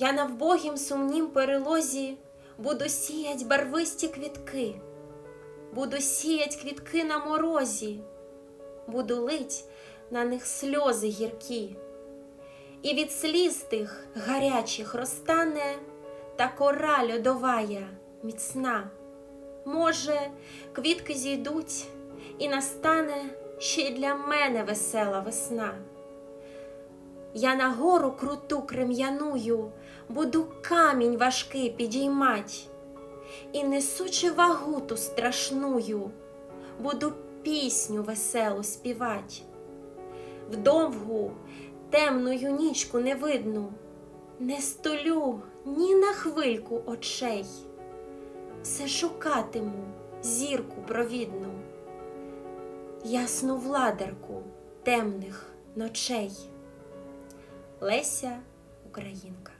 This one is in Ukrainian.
Я на вбогім сумнім перелозі буду сіять барвисті квітки, буду сіять квітки на морозі, буду лить на них сльози гіркі, і від сліз тих гарячих розтане та кора льодовая міцна. Може, квітки зійдуть, і настане ще й для мене весела весна. Я на гору круту крем'яную, буду камінь важкий підіймать, і несучи вагу ту страшную, буду пісню веселу співать. Вдовгу темною нічку не видну, не столю ні на хвильку очей, все шукатиму зірку провідну, ясну владарку темних ночей. Леся Українка